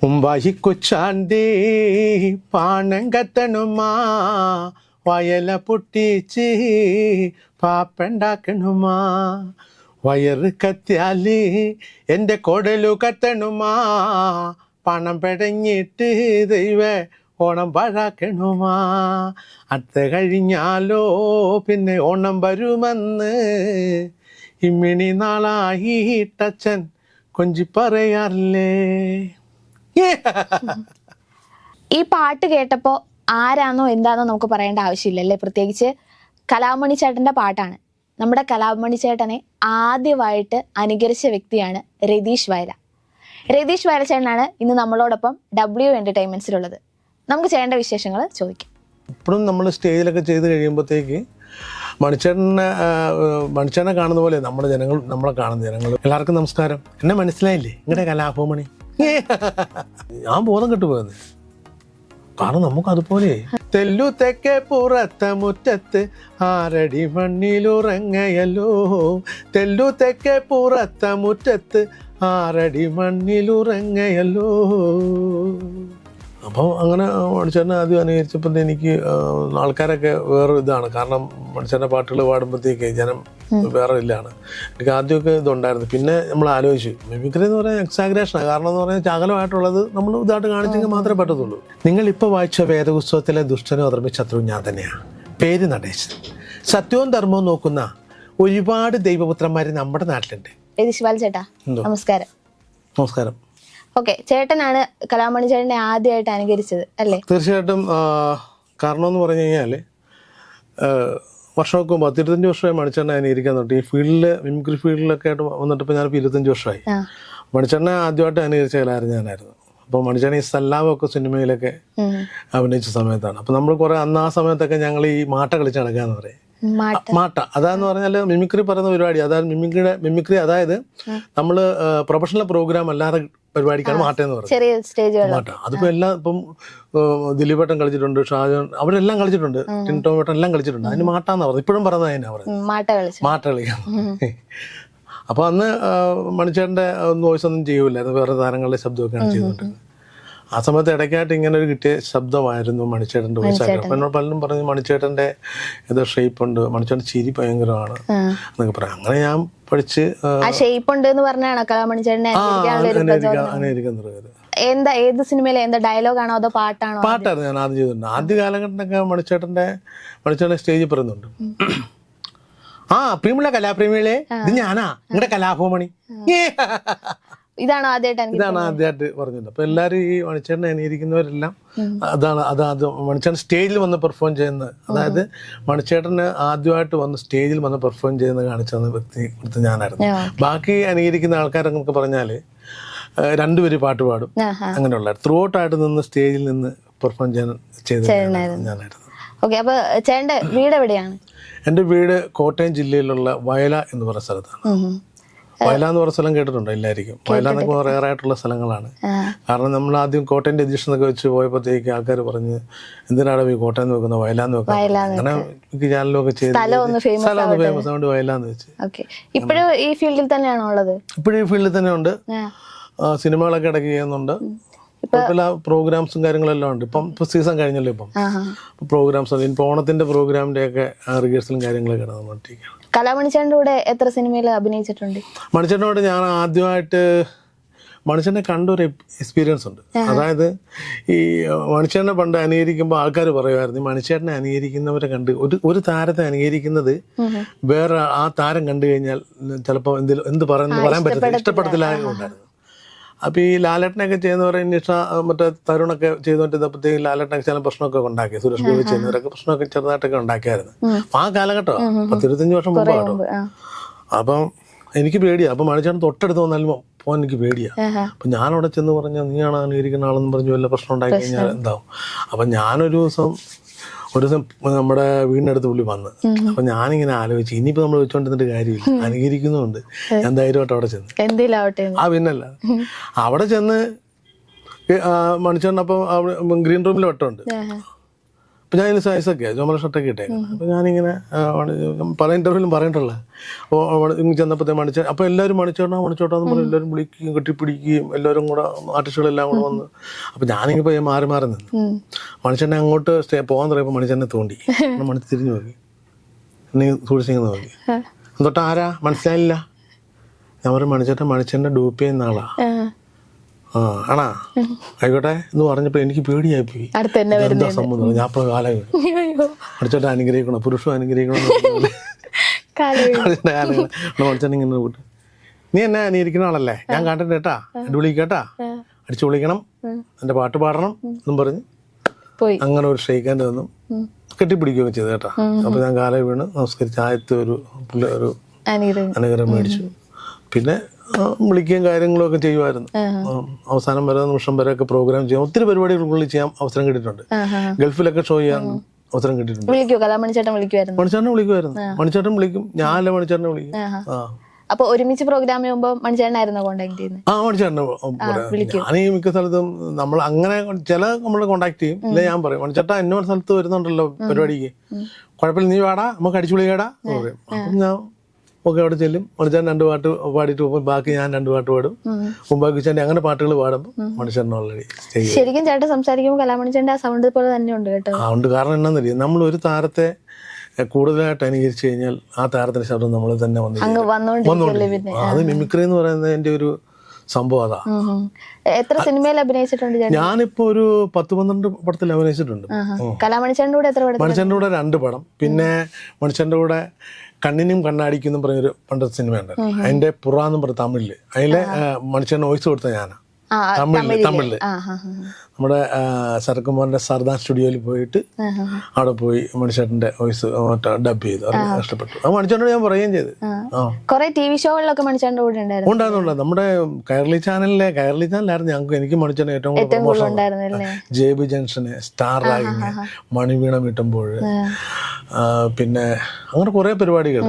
മുമ്പായി കൊച്ചാണ്ടേ പാണം കത്തണുമാ വയല പൊട്ടിച്ച് പാപ്പുണ്ടാക്കണുമാ. വയറ് കത്തിയാൽ എന്റെ കൊടലു കത്തണുമാ പണം പെടഞ്ഞിട്ട് ദൈവ ഓണം പാഴാക്കണുമാ. അടുത്ത കഴിഞ്ഞാലോ പിന്നെ ഓണം വരുമെന്ന് ഇമ്മിണി നാളായിട്ടച്ഛൻ കൊഞ്ചി പറയാറില്ലേ? ഈ പാട്ട് കേട്ടപ്പോ ആരാണോ എന്താണോ നമുക്ക് പറയേണ്ട ആവശ്യമില്ലല്ലേ പ്രത്യേകിച്ച് കലാമണി ചേട്ടന്റെ പാട്ടാണ്. നമ്മുടെ കലാമണി ചേട്ടനെ ആദ്യമായിട്ട് അനുകരിച്ച വ്യക്തിയാണ് രതീഷ് വയല. രതീഷ് വയല ചേട്ടനാണ് ഇന്ന് നമ്മളോടൊപ്പം ഡബ്ല്യു എന്റർടൈൻമെന്റ്സിലുള്ളത് നമുക്ക് ചെയ്യേണ്ട വിശേഷങ്ങൾ ചോദിക്കാം. ഇപ്പോഴും നമ്മൾ സ്റ്റേജിലൊക്കെ ചെയ്ത് കഴിയുമ്പോഴത്തേക്ക് മണിച്ചേട്ടനെ മണിച്ചേട്ടനെ കാണുന്ന പോലെ നമ്മുടെ ജനങ്ങൾ നമ്മളെ കാണുന്ന ജനങ്ങൾ. എല്ലാവർക്കും നമസ്കാരം. എന്നെ മനസ്സിലായില്ലേ? നിങ്ങളുടെ കലാഭവമണി ഞാൻ ബോധം കെട്ടുപോയെന്ന് കാരണം നമുക്ക് അതുപോലെ തെല്ലു തെക്കേ പുറത്തെ മുറ്റത്ത് ആരടി മണ്ണിലുറങ്ങയല്ലോ. തെല്ലു തെക്കേ പുറത്തെ മുറ്റത്ത് ആരടി മണ്ണിലുറങ്ങയല്ലോ. അപ്പോൾ അങ്ങനെ മണിച്ചേട്ടനെ ആദ്യം അനുകരിച്ചപ്പോൾ എനിക്ക് ആൾക്കാരൊക്കെ വേറെ ഇതാണ്. കാരണം മണിച്ചേട്ടന്റെ പാട്ടുകൾ പാടുമ്പോഴത്തേക്ക് ജനം വേറെ ഇല്ലാണ് എനിക്ക് ആദ്യമൊക്കെ ഇതുണ്ടായിരുന്നു. പിന്നെ നമ്മൾ ആലോചിച്ചു മിമിക്രി എന്ന് പറഞ്ഞാൽ എക്സാഗ്രേഷനാണ് കാരണം എന്ന് പറഞ്ഞാൽ ചാകലമായിട്ടുള്ളത് നമ്മൾ ഇതായിട്ട് കാണിച്ചെങ്കിൽ മാത്രമേ പറ്റത്തുള്ളൂ. നിങ്ങൾ ഇപ്പോൾ വായിച്ച വേദപുസ്തകത്തിലെ ദുഷ്ടനും അധർമ്മ ശത്രു ഞാൻ തന്നെയാണ്. പേര് നടേശൻ. സത്യവും ധർമ്മവും നോക്കുന്ന ഒരുപാട് ദൈവപുത്രന്മാർ നമ്മുടെ നാട്ടിലുണ്ട്. ചേട്ടാ? നമസ്കാരം. നമസ്കാരം. ഓക്കെ ചേട്ടനാണ് കലാമണി ചേട്ടനെ ആദ്യമായിട്ട് അനുകരിച്ചത് അല്ലേ? തീർച്ചയായിട്ടും കാരണം എന്ന് പറഞ്ഞു കഴിഞ്ഞാൽ വർഷമൊക്കെ മുമ്പ് പത്തിരുപത്തഞ്ച് വർഷമായി മണിച്ചെണ്ണ ഞാൻ ഇരിക്കാൻ തൊട്ട് ഈ ഫീൽഡിൽ മിമിക്രി ഫീൽഡിലൊക്കെ ആയിട്ട് വന്നിട്ട് ഇപ്പോൾ ഞാനിപ്പോൾ ഇരുപത്തഞ്ച് വർഷമായി. മണിച്ചെണ്ണ ആദ്യമായിട്ട് അനുകരിച്ച കലാകാരൻ ഞാനായിരുന്നു. അപ്പോൾ മണിച്ചെണ്ണ ഈ സല്ലാമൊക്കെ സിനിമയിലൊക്കെ അഭിനയിച്ച സമയത്താണ്. അപ്പോൾ നമ്മൾ കുറേ അന്ന് ആ സമയത്തൊക്കെ ഞങ്ങൾ ഈ മാട്ട കളിച്ച് നടക്കാന്ന് പറയും. മാട്ട. അതാന്ന് പറഞ്ഞാൽ മിമിക്രി പറയുന്ന പരിപാടി അതായത് മിമിക്രിയുടെ മിമിക്രി അതായത് നമ്മൾ പ്രൊഫഷണൽ പ്രോഗ്രാം അല്ലാതെ പരിപാടിക്കാണ് മാട്ട എന്ന് പറയുന്നത്. മാട്ട. അതിപ്പോ എല്ലാം ഇപ്പം ദിലീപ് ദിലീപേട്ടൻ കളിച്ചിട്ടുണ്ട് ഷാജൻ അവരെല്ലാം കളിച്ചിട്ടുണ്ട് ടിൻടോമേട്ടൻ എല്ലാം കളിച്ചിട്ടുണ്ട്. അതിന് മാട്ടാന്ന് പറഞ്ഞത് ഇപ്പോഴും പറയുന്നത് അതിനാ പറയുന്നത്. മാട്ട കളിക്കാം അപ്പൊ അന്ന് മണിച്ചേട്ടന്റെ വോയിസ് ഒന്നും ചെയ്യൂലായിരുന്നു വേറെ താരങ്ങളുടെ ശബ്ദമൊക്കെയാണ് ചെയ്തുകൊണ്ടിരുന്നത്. ആ സമയത്ത് ഇടയ്ക്കായിട്ട് ഇങ്ങനെ ഒരു കിട്ടിയ ശബ്ദമായിരുന്നു മണിച്ചേട്ടന്റെ വോയിസ് അപ്പൊ എന്നോട് പലരും പറഞ്ഞു മണിച്ചേട്ടന്റെ ഏതോ ഷേപ്പ് ഉണ്ട്. മണിച്ചേട്ടൻ ചിരി ഭയങ്കരമാണ് എന്നൊക്കെ പറയാം. അങ്ങനെ ഞാൻ പഠിച്ച് ഷേപ്പ് ഉണ്ട് എന്ന് പറഞ്ഞാണ് എന്താ ഏത് സിനിമയിലെ? എന്താ ഡയലോഗാണോ അതോ പാട്ടാണോ പാട്ടായിരുന്നു ഞാൻ ആദ്യം ചെയ്തിട്ടുണ്ട് ആദ്യ കാലഘട്ടത്തിലൊക്കെ മണിച്ചേട്ടന്റെ മണിച്ചേട്ടൻ സ്റ്റേജിൽ പറയുന്നുണ്ട് ആ പ്രിയമുള്ള കലാപ്രേമികളെ ഇത് ഞാനാ. നിങ്ങളുടെ കലാഭവമണി. ഇതാണോ ആദ്യമായിട്ട് ഇതാണ് ആദ്യമായിട്ട് പറഞ്ഞത്. അപ്പൊ എല്ലാരും ഈ മണിച്ചേട്ടനെ അനുകരിക്കുന്നവരെല്ലാം അതാണ് അത് അത് മണിച്ചേട്ടൻ സ്റ്റേജിൽ വന്ന് പെർഫോം ചെയ്യുന്ന അതായത് മണിച്ചേട്ടന് ആദ്യമായിട്ട് വന്ന് സ്റ്റേജിൽ വന്ന് പെർഫോം ചെയ്യുന്ന കാണിച്ചത് വ്യക്തി കൊടുത്ത് ഞാനായിരുന്നു. ബാക്കി അനുകരിക്കുന്ന ആൾക്കാരൊക്കെ പറഞ്ഞാൽ രണ്ടുപേര് പാട്ട് പാടും. അങ്ങനെയുള്ള ത്രൂ ഔട്ടായിട്ട് നിന്ന് സ്റ്റേജിൽ നിന്ന് പെർഫോം ചെയ്യാൻ ചെയ്തത് ഞാനായിരുന്നു. ഓക്കെ അപ്പൊ ചേട്ടന്റെ വീട് എവിടെയാണ് എന്റെ വീട് കോട്ടയം ജില്ലയിലുള്ള വയല എന്ന് പറയുന്ന സ്ഥലത്താണ്. ഉം പറഞ്ഞ സ്ഥലം കേട്ടിട്ടുണ്ടോ? ഇല്ലായിരിക്കും. വയലാന്നൊക്കെ ആയിട്ടുള്ള സ്ഥലങ്ങളാണ്. കാരണം നമ്മൾ ആദ്യം കോട്ടയം രജിസ്റ്റർ എന്നൊക്കെ വെച്ച് പോയപ്പോഴത്തേക്ക് ആൾക്കാർ പറഞ്ഞ് എന്തിനാണ് ഈ കോട്ടയം എന്ന് വെക്കുന്നത് വയലാന്ന് വെക്കുന്നത് വയലാന്ന് അങ്ങനെ ചാനലൊക്കെ ചെയ്ത് സ്ഥലം ഫേമസ് ആയതുകൊണ്ട് വയലാന്ന് വെച്ച്. ഇപ്പോഴും ഈ ഫീൽഡിൽ തന്നെയാണോ ഉള്ളത്? ഇപ്പോഴും ഈ ഫീൽഡിൽ തന്നെ ഉണ്ട് സിനിമകളൊക്കെ ഇടയ്ക്ക് ചെയ്യുന്നുണ്ട്. പ്രോഗ്രാംസും കാര്യങ്ങളെല്ലാം ഉണ്ട്. ഇപ്പം സീസൺ കഴിഞ്ഞല്ലോ ഇപ്പം. പ്രോഗ്രാംസ് ഇപ്പം ഓണത്തിന്റെ പ്രോഗ്രാമിന്റെ ഒക്കെ റിഹേഴ്സലും കാര്യങ്ങളൊക്കെ നടന്നുകൊണ്ടിരിക്കുകയാണ് കലവണിചേട്ടന്റെ കൂടെ എത്ര സിനിമയിൽ അഭിനയിച്ചിട്ടുണ്ട്? മണിച്ചേട്ടനോട് ഞാൻ ആദ്യമായിട്ട് മണിച്ചേട്ടനെ കണ്ട ഒരു എക്സ്പീരിയൻസ് ഉണ്ട്. അതായത് ഈ മണിച്ചേട്ടനെ പണ്ട് അനുകരിക്കുമ്പോൾ ആൾക്കാർ പറയുമായിരുന്നു മണിച്ചേട്ടനെ അനുകരിക്കുന്നവരെ കണ്ട് ഒരു ഒരു താരത്തെ അനുകരിക്കുന്നത് വേറെ ആ താരം കണ്ടു കഴിഞ്ഞാൽ ചിലപ്പോൾ എന്തെങ്കിലും എന്ത് പറയുന്നത് പറയാൻ പറ്റില്ല ഇഷ്ടപ്പെടത്തില്ല. ഉണ്ടായിരുന്നു. അപ്പോൾ ഈ ലാലേട്ടനൊക്കെ ചെയ്യുന്നവരെ നിഷ മറ്റേ തരുണൊക്കെ ചെയ്തുകൊണ്ടിരുന്നപ്പോഴത്തേക്കും ലാലേട്ടനൊക്കെ ചില പ്രശ്നമൊക്കെ ഉണ്ടാക്കി. സുരേഷ് ഗോപി ചെയ്യുന്നവരൊക്കെ പ്രശ്നമൊക്കെ ചെറുതായിട്ടൊക്കെ ഉണ്ടാക്കിയായിരുന്നു. അപ്പം ആ കാലഘട്ടം പത്തിരുപത്തഞ്ച് വർഷം മുമ്പ് കേട്ടോ അപ്പം എനിക്ക് പേടിയാ. അപ്പം മണിച്ചേട്ടൻ തൊട്ടടുത്ത് വന്നാലും പോകാൻ എനിക്ക് പേടിയാ. ആഹാ. അപ്പം ഞാനവിടെ ചെന്ന് പറഞ്ഞാൽ നീയാണ് അനുകരിക്കുന്ന ആളെന്ന് പറഞ്ഞു വല്ല പ്രശ്നം ഉണ്ടായി കഴിഞ്ഞാൽ എന്താവും? അപ്പം ഞാനൊരു ദിവസം ഒരു ദിവസം നമ്മുടെ വീടിനടുത്ത് പുള്ളി വന്ന്. അപ്പൊ ഞാനിങ്ങനെ ആലോചിച്ചു ഇനിയിപ്പോ നമ്മൾ വെച്ചോണ്ടിരുന്നിട്ട് കാര്യമില്ല. അനുകരിക്കുന്നുണ്ട്. ഞാൻ ധൈര്യമായിട്ട് അവിടെ ചെന്ന്. ആ പിന്നല്ല. അവിടെ ചെന്ന് മണിച്ചേട്ടൻ അപ്പം ഗ്രീൻ റൂമിൽ വട്ടമുണ്ട്. അപ്പം ഞാൻ സൈസൊക്കെ ചുമല ഷർട്ടൊക്കെ ഇട്ടേക്കുന്നത് അപ്പം ഞാനിങ്ങനെ പല ഇന്റർവ്യൂവിലും പറഞ്ഞിട്ടുള്ള ചെന്നപ്പോഴത്തെ മണിച്ച അപ്പോൾ എല്ലാവരും മണിച്ചോട്ടാ മണിച്ചോട്ടാന്ന് പറഞ്ഞ് എല്ലാവരും വിളിക്കുകയും കെട്ടിപ്പിടിക്കുകയും എല്ലാവരും കൂടെ ആർട്ടിസ്റ്റുകളെല്ലാം കൂടെ വന്ന്. അപ്പോൾ ഞാനിങ്ങനെ പോയി മാറി മാറി നിന്നു. മണിച്ചെണ്ണ അങ്ങോട്ട് സ്റ്റേ പോകാൻ തുടങ്ങിയപ്പോൾ മണിച്ചെണ്ണെ തോണ്ടി. മണി തിരിഞ്ഞു നോക്കി. എന്നെ സൂക്ഷിച്ചിങ്ങനെ നോക്കി ആ. ആരാ മനസ്സിലായില്ല. ഞാൻ പറയും മണിച്ചേട്ടൻ മണിച്ചേട്ടന്റെ ഡൂപ്പ് ചെയ്യുന്ന ആളാ. ആ. ആണാ ആയിക്കോട്ടെ എന്ന് പറഞ്ഞപ്പോ എനിക്ക് പേടിയായി പോയി എന്താ സംബന്ധം ഞാൻ കാലം അടിച്ചോട്ടെ അനുഗ്രഹിക്കണം പുരുഷം അനുഗ്രഹിക്കണം ഇങ്ങനെ കൂട്ട് നീ എന്നെ അനുകരിക്കുന്ന ആളല്ലേ? ഞാൻ കണ്ടിട്ട് കേട്ടാ? അടിപൊളി കേട്ടാ അടിച്ചു വിളിക്കണം. എന്റെ പാട്ട് പാടണം എന്നും പറഞ്ഞ് അങ്ങനെ ഒരു ഷെയ്ക്കാന്റെ തന്നു കെട്ടിപ്പിടിക്കുകയൊക്കെ ചെയ്തു കേട്ടാ. അപ്പൊ ഞാൻ കാലം വീണ് നമസ്കരിച്ച് ആദ്യത്തെ ഒരു ഒരു അനുഗ്രഹം. മേടിച്ചു. പിന്നെ വിളിക്കുകയും കാര്യങ്ങളും ഒക്കെ ചെയ്യുമായിരുന്നു അവസാനം വരെ നിമിഷം വരെ ഒക്കെ പ്രോഗ്രാം ചെയ്യാം. ഒത്തിരി പരിപാടികൾക്കുള്ളിൽ ചെയ്യാൻ അവസരം കിട്ടിയിട്ടുണ്ട്. ഗൾഫിലൊക്കെ ഷോ ചെയ്യാൻ അവസരം കിട്ടിയിട്ടുണ്ട്. വിളിക്കൂ കലാമണി ചേട്ടൻ വിളിക്കുമായിരുന്നു മണിച്ചേട്ടനെ വിളിക്കുമായിരുന്നു. മണിച്ചേട്ടൻ വിളിക്കും. ഞാനല്ല മണിച്ചേട്ടനെ വിളിക്കും. അപ്പൊ ഒരുമിച്ച് പ്രോഗ്രാം ചെയ്യുമ്പോ മണിച്ചേട്ടനായിരുന്നു കോണ്ടാക്ട് ചെയ്യുന്നത് ആ മണിച്ചേട്ടനെ ഞാൻ ഈ മിക്ക സ്ഥലത്തും നമ്മൾ അങ്ങനെ ചില നമ്മൾ കോണ്ടാക്ട് ചെയ്യും. ഇല്ല ഞാൻ പറയും. മണിച്ചേട്ടാ എന്നോട് സ്ഥലത്ത് വരുന്നുണ്ടല്ലോ പരിപാടിക്ക്. കുഴപ്പമില്ല നീ വേടാ നമുക്ക് അടിച്ചു കേടാ എന്ന് പറയും. അപ്പം ഞാൻ ഒക്കെ അവിടെ ചെല്ലും. മണിച്ചാൻ രണ്ട് പാട്ട് പാടിയിട്ട് പോകുമ്പോൾ ബാക്കി ഞാൻ രണ്ട് പാട്ട് പാടും. മുമ്പാക്കി ചേട്ടൻ അങ്ങനെ പാട്ടുകൾ പാടുമ്പോൾ മണിച്ചേട്ടൻ ഓൾറെഡി ശരിക്കും ചേട്ടൻ സംസാരിക്കുമ്പോൾ കലാമണി ആ സൗണ്ട് പോലെ തന്നെ ഉണ്ട് കേട്ടോ. ആ ഉണ്ട്. കാരണം എന്നാന്നറിയാം നമ്മൾ ഒരു താരത്തെ കൂടുതലായിട്ട് അനുകരിച്ചു കഴിഞ്ഞാൽ ആ താരത്തിന്റെ ശബ്ദം നമ്മൾ തന്നെ അത് മിമിക്രി എന്ന് പറയുന്നത് എന്റെ ഒരു സംഭവം അതാ. എത്ര സിനിമയിൽ അഭിനയിച്ചിട്ടുണ്ട് ഞാനിപ്പോ ഒരു പത്ത് പന്ത്രണ്ട് പടത്തിൽ അഭിനയിച്ചിട്ടുണ്ട്. മണിച്ചന്റെ കൂടെ രണ്ട് പടം. പിന്നെ മണിച്ചന്റെ കൂടെ കണ്ണിനും കണ്ണാടിക്കും എന്നും പറഞ്ഞൊരു പണ്ടത്തെ സിനിമയുണ്ട്. അതിന്റെ പുറാന്ന് പറഞ്ഞ തമിഴിൽ. അതിലെ മണിച്ചന്റെ വോയിസ് കൊടുത്ത ഞാനാ. ആ തമിഴിൽ തമിഴിൽ. ആ നമ്മുടെ ആ, ശരത്കുമാറിന്റെ സർദാർ സ്റ്റുഡിയോയിൽ പോയിട്ട് അവിടെ പോയി മണിച്ചേട്ടന്റെ വോയിസ് ഡബ് ചെയ്തു. ഇഷ്ടപ്പെട്ടു. അത് മണിച്ചേട്ടനോട് ഞാൻ പറയുകയും ചെയ്തു. ആ. കുറെ ടി വി ഷോകളിലൊക്കെ മണിച്ചാണ്ട് കൂടെ ഉണ്ടായിരുന്നു. നമ്മുടെ കയർലി ചാനലിലെ കയർലി ചാനലായിരുന്നു ഞങ്ങൾക്ക് എനിക്ക് മണിച്ചാണ്ട് ഏറ്റവും കൂടുതൽ ജെ ബി ജംഗ്ഷന് സ്റ്റാർ റാഗിങ് മണിവീണ കിട്ടുമ്പോൾ. പിന്നെ അങ്ങനെ കുറെ പരിപാടികൾ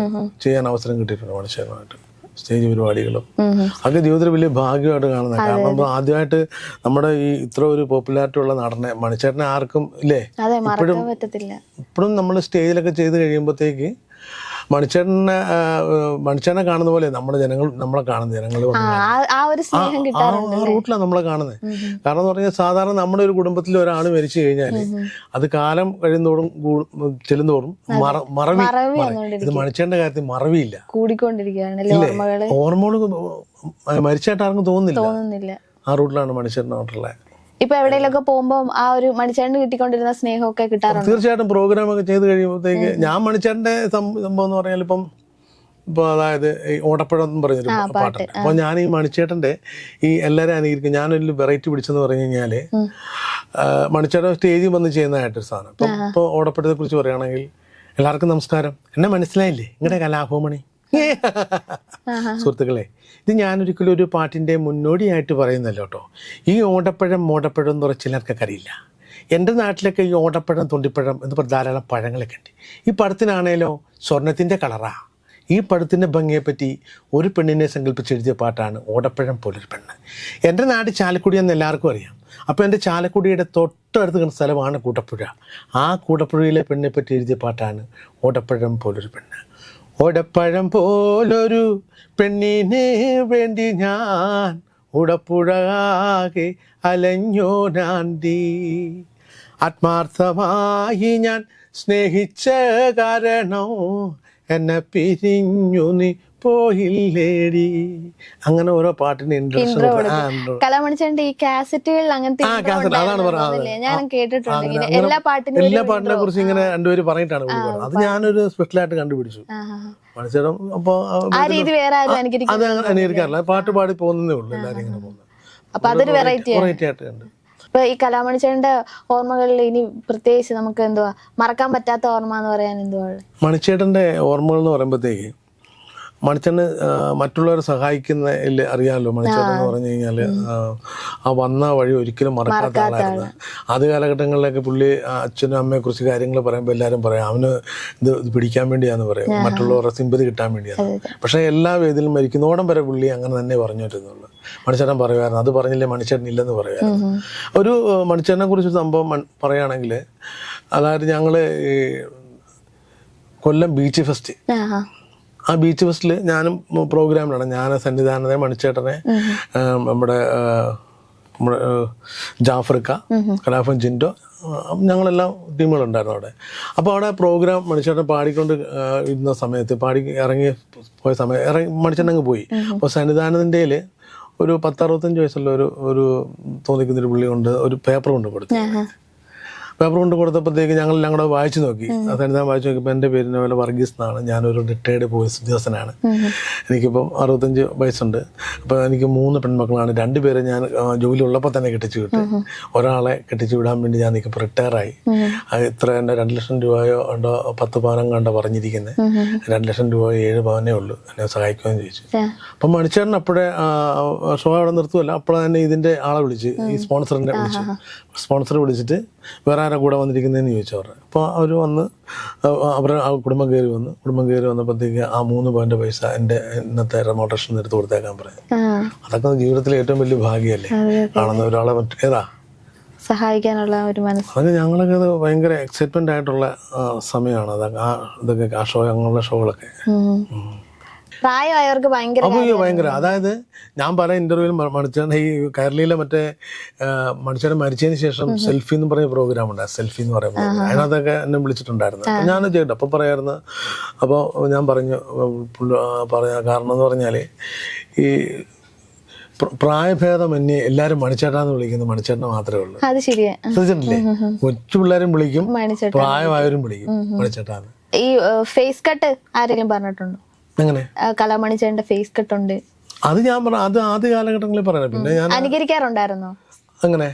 ചെയ്യാൻ അവസരം കിട്ടിയിട്ടുണ്ട് മണിച്ചേട്ടനായിട്ട് സ്റ്റേജ് പരിപാടികളും. അതൊക്കെ ജീവിതത്തിൽ വലിയ ഭാഗ്യമായിട്ട് കാണുന്നത് കാരണം ആദ്യമായിട്ട് നമ്മുടെ ഈ ഇത്ര ഒരു പോപ്പുലാരിറ്റി ഉള്ള നടനെ മണിച്ചേട്ടനെ ആർക്കും ഇല്ലേ? ഇപ്പോഴും ഇപ്പോഴും നമ്മൾ സ്റ്റേജിലൊക്കെ ചെയ്ത് കഴിയുമ്പോഴത്തേക്ക് മണിച്ചേട്ടനെ മണിച്ചേട്ടനെ കാണുന്ന പോലെ നമ്മുടെ ജനങ്ങൾ നമ്മളെ കാണുന്ന ജനങ്ങൾ ആ റൂട്ടിലാണ് നമ്മളെ കാണുന്നത് കാരണം എന്ന് പറഞ്ഞാൽ സാധാരണ നമ്മുടെ ഒരു കുടുംബത്തിൽ ഒരാൾ മരിച്ചു കഴിഞ്ഞാൽ അത് കാലം കഴിയുന്നതോടും ചെല്ലുന്നതോടും മറവി ഇത് മണിച്ചേട്ടന്റെ കാര്യത്തിൽ മറവിയില്ല. കൂടിക്കൊണ്ടിരിക്കുകയാണ് ഓർമ്മകൾ മരിച്ചായിട്ട് ആർക്കും തോന്നുന്നില്ല. ആ റൂട്ടിലാണ് മണിച്ചേട്ടനായിട്ടുള്ളത് ഇപ്പൊ എവിടെയെങ്കിലൊക്കെ പോകുമ്പോ ആ ഒരു മണിച്ചേട്ടന് കിട്ടിക്കൊണ്ടിരുന്ന സ്നേഹമൊക്കെ കിട്ടാറുണ്ട്? തീർച്ചയായിട്ടും പ്രോഗ്രാം ഒക്കെ ചെയ്ത് കഴിയുമ്പോഴത്തേക്ക് ഞാൻ മണിച്ചേട്ടന്റെ സംഭവം എന്ന് പറഞ്ഞാൽ ഇപ്പം ഇപ്പൊ അതായത് ഈ ഓടപ്പഴം എന്ന് പറഞ്ഞൊരു പാട്ട്. അപ്പൊ ഞാൻ ഈ മണിച്ചേട്ടന്റെ ഈ എല്ലാവരും അനുകരിക്കും. ഞാനൊരു വെറൈറ്റി പിടിച്ചെന്ന് പറഞ്ഞു കഴിഞ്ഞാൽ ആ, മണിച്ചേട്ടൻ സ്റ്റേജിൽ വന്ന് ചെയ്യുന്നതായിട്ടൊരു സാധനം. ഇപ്പം ഇപ്പോൾ ഓടപ്പഴത്തെ കുറിച്ച് പറയുകയാണെങ്കിൽ എല്ലാവർക്കും നമസ്കാരം. എന്നെ മനസ്സിലായില്ലേ? നിങ്ങളുടെ കലാഭവമണി. സുഹൃത്തുക്കളെ ഇത് ഞാനൊരിക്കലും ഒരു പാട്ടിന്റെ മുന്നോടിയായിട്ട് പറയുന്നല്ലോ കേട്ടോ. ഈ ഓടപ്പഴം മോടപ്പഴം എന്ന് പറഞ്ഞ ചിലർക്കൊക്കെ അറിയില്ല. എന്റെ നാട്ടിലൊക്കെ ഈ ഓടപ്പഴം തൊണ്ടിപ്പഴം എന്ന് പറഞ്ഞ ധാരാളം പഴങ്ങളൊക്കെ ഉണ്ട്. ഈ പഴത്തിനാണേലോ സ്വർണത്തിന്റെ കളറാണ് ഈ പഴത്തിന്റെ ഭംഗിയെപ്പറ്റി ഒരു പെണ്ണിനെ സങ്കല്പിച്ച് എഴുതിയ പാട്ടാണ് ഓടപ്പഴം പോലൊരു പെണ്ണ്. എന്റെ നാട് ചാലക്കുടി എന്ന് എല്ലാവർക്കും അറിയാം. അപ്പോൾ എന്റെ ചാലക്കുടിയുടെ തൊട്ടടുത്ത് കിടന്ന സ്ഥലമാണ് കൂട്ടപ്പുഴ ആ കൂടപ്പുഴയിലെ പെണ്ണിനെപ്പറ്റി എഴുതിയ പാട്ടാണ് ഓടപ്പഴം പോലൊരു പെണ്ണ്. ഓടപ്പഴം പോലൊരു പെണ്ണിനെ വേണ്ടി ഞാൻ ഉടപ്പുഴകാകെ അലഞ്ഞോ നാന്തി. ആത്മാർത്ഥമായി ഞാൻ സ്നേഹിച്ച കാരണം എന്നെ പിരിഞ്ഞു നീ പോയില്ലേടി. അങ്ങനെ ഓരോ പാട്ടിന് ഇൻട്രസ്റ്റ് ഈ കാസറ്റുകളിൽ അങ്ങനത്തെ ആ അതാണ് പറഞ്ഞത്. ഞാൻ കേട്ടിട്ടുണ്ട്. എല്ലാ പാട്ടിനും എല്ലാ പാട്ടിനെ കുറിച്ച് ഇങ്ങനെ രണ്ടുപേര് പറഞ്ഞിട്ടാണ് അത് ഞാനൊരു സ്പെഷ്യലായിട്ട് കണ്ടുപിടിച്ചു. അപ്പൊ അത് അനുകരിക്കാറില്ല പാട്ട് പാടി പോകുന്നേ ഉള്ളൂ. എല്ലാരും ഇങ്ങനെ പോകുന്നത്. അപ്പൊ അതൊരു വെറൈറ്റി വെറൈറ്റി ആയിട്ട് കണ്ട് ഇപ്പൊ ഈ കലാമണിച്ചേട്ടന്റെ ഓർമ്മകളിൽ ഇനി പ്രത്യേകിച്ച് നമുക്ക് എന്തുവാ? മറക്കാൻ പറ്റാത്ത ഓർമ്മ എന്ന് പറയാൻ എന്തുവാ മണിച്ചേട്ടന്റെ ഓർമ്മകൾ എന്ന് പറയുമ്പോഴത്തേക്ക് മണിച്ചേട്ടന് മറ്റുള്ളവരെ സഹായിക്കുന്നതിൽ അറിയാമല്ലോ മണിച്ചേട്ടൻ എന്ന് പറഞ്ഞു കഴിഞ്ഞാൽ ആ വന്ന വഴി ഒരിക്കലും മറക്കാത്ത ആളായിരുന്നു. ആദ്യ കാലഘട്ടങ്ങളിലൊക്കെ പുള്ളി അച്ഛനും അമ്മയെ കുറിച്ച് കാര്യങ്ങൾ പറയുമ്പോൾ എല്ലാവരും പറയാം അവന് ഇത് ഇത് പിടിക്കാൻ വേണ്ടിയാന്ന് പറയും. മറ്റുള്ളവരുടെ സിമ്പതി കിട്ടാൻ വേണ്ടിയാണ് പക്ഷേ എല്ലാ വേദിയിലും മരിക്കുന്നോടം വരെ പുള്ളി അങ്ങനെ തന്നെ പറഞ്ഞു വരുന്നുള്ളൂ മണിച്ചേട്ടൻ പറയുമായിരുന്നു അത് പറഞ്ഞില്ലേ മണിച്ചേട്ടൻ ഇല്ലെന്ന് പറയുമായിരുന്നു. ഒരു മണിച്ചേട്ടനെ കുറിച്ച് സംഭവം പറയുകയാണെങ്കിൽ അതായത് ഞങ്ങൾ കൊല്ലം ബീച്ച് ഫെസ്റ്റ്. ആ ബീച്ച് ഫെസ്റ്റിൽ ഞാനും പ്രോഗ്രാമിലാണ് ഞാൻ സന്നിധാനത്തെ മണിച്ചേട്ടനെ നമ്മുടെ നമ്മുടെ ജാഫ്രിക്ക ജാഫർക്ക കലാഫൻ ജിൻഡോ ഞങ്ങളെല്ലാം ടീമുകളുണ്ടായിരുന്നു അവിടെ. അപ്പോൾ അവിടെ പ്രോഗ്രാം മണിച്ചേട്ടൻ പാടിക്കൊണ്ട് ഇരുന്ന സമയത്ത് പാടി ഇറങ്ങി പോയ സമയം ഇറങ്ങി മണിച്ചേട്ടൻ അങ്ങ് പോയി. അപ്പോൾ സന്നിധാനത്തിന്റെ ഒരു പത്തറുപത്തഞ്ച് വയസ്സുള്ള ഒരു ഒരു തോന്നിക്കുന്നൊരു പുള്ളി കൊണ്ട് ഒരു പേപ്പർ കൊണ്ട് കൊടുത്തു. പേപ്പർ കൊണ്ട് കൊടുത്തപ്പോഴത്തേക്ക് ഞങ്ങൾ ഞങ്ങളുടെ വായിച്ചു നോക്കി. സന്നിധാനം വായിച്ചു നോക്കിയപ്പോൾ എന്റെ പേര് പോലെ വർഗീസ് എന്നാണ് ഞാനൊരു റിട്ടയർഡ് പോലീസ് ഉദ്യോഗസ്ഥനാണ്. എനിക്കിപ്പം അറുപത്തഞ്ച് വയസ്സുണ്ട്. അപ്പോൾ എനിക്ക് മൂന്ന് പെൺമക്കളാണ്. രണ്ടുപേരെ ഞാൻ ജോലി ഉള്ളപ്പോൾ തന്നെ കെട്ടിച്ചു വിട്ടു. ഒരാളെ കെട്ടിച്ചു വിടാൻ വേണ്ടി ഞാൻ നിൽക്കുമ്പോൾ റിട്ടയറായി ഇത്ര എന്റെ രണ്ട് ലക്ഷം രൂപയോ ഉണ്ടോ പത്ത് പവനം കണ്ടോ പറഞ്ഞിരിക്കുന്നത് രണ്ട് ലക്ഷം രൂപ ഏഴ് പവനേ ഉള്ളൂ. എന്നെ സഹായിക്കുമെന്ന് ചോദിച്ചു. അപ്പം മണിച്ചേട്ടൻ അപ്പോഴേ ഷോ അവിടെ നിർത്തുമല്ല തന്നെ ഇതിന്റെ ആളെ വിളിച്ച് ഈ സ്പോൺസറിനെ വിളിച്ചു. സ്പോൺസർ വിളിച്ചിട്ട് വേറെ ആരാ കൂടെ വന്നിരിക്കുന്നതെന്ന് ചോദിച്ചു അവർ അപ്പോൾ അവർ വന്ന് അവരുടെ ആ കുടുംബം കയറി വന്നു. കുടുംബം കയറി വന്നപ്പോഴത്തേക്ക് ആ മൂന്ന് പവന്റെ പൈസ എന്റെ ഇന്നത്തെ റെമോട്ടേഷൻ എടുത്ത് കൊടുത്തേക്കാൻ പറയും. അതൊക്കെ ജീവിതത്തിലെ ഏറ്റവും വലിയ ഭാഗ്യമല്ലേ? കാണുന്ന ഒരാളെ ഏതാ? സഹായിക്കാനുള്ള ഒരു മനസ്സ്. അതൊക്കെ ഞങ്ങളൊക്കെ അത് ഭയങ്കര എക്സൈറ്റ്മെന്റ് ആയിട്ടുള്ള സമയമാണ്. അതൊക്കെ ആ ഇതൊക്കെ ആ ഷോ അങ്ങനെയുള്ള ഷോകളൊക്കെ. പ്രായമായവർക്ക് ഭയങ്കര അയ്യോ ഭയങ്കര. അതായത് ഞാൻ പല ഇന്റർവ്യൂവിലും മണിച്ചേട്ടൻ ഈ കേരളയിലെ മറ്റേ മണിച്ചേട്ടൻ മരിച്ചതിന് ശേഷം സെൽഫി എന്ന് പറഞ്ഞ പ്രോഗ്രാം ഉണ്ട്. സെൽഫി എന്ന് പറയുന്നത്. അതിനകത്തൊക്കെ എന്നെ വിളിച്ചിട്ടുണ്ടായിരുന്നു. ഞാൻ ചെയ്യണ്ട അപ്പോൾ പറയായിരുന്നു അപ്പോൾ ഞാൻ പറഞ്ഞു പറഞ്ഞ കാരണം എന്ന് പറഞ്ഞാൽ ഈ പ്രായഭേദം പ്രായഭേദമന്യേ എല്ലാരും മണിച്ചേട്ടാന്ന് വിളിക്കുന്നു. മണിച്ചേട്ടനെ മാത്രമേ ഉള്ളൂ. അത് ശ്രദ്ധിച്ചിട്ടില്ലേ? കൊച്ചു പിള്ളേരും വിളിക്കും. പ്രായമായവരും വിളിക്കും. മണിച്ചേട്ടാന്ന്. ഈ ഫേസ് കട്ട് ആരെങ്കിലും പറഞ്ഞിട്ടുണ്ടോ? കലാമണി ചേട്ടന്റെ ഫേസ് കട്ട് ഉണ്ട് അത് ഞാൻ പറഞ്ഞു അത് ആദ്യ കാലഘട്ടങ്ങളിൽ പറയണേ പിന്നെ ഞാൻ അനുകരിക്കാറുണ്ടായിരുന്നോ? അങ്ങനെ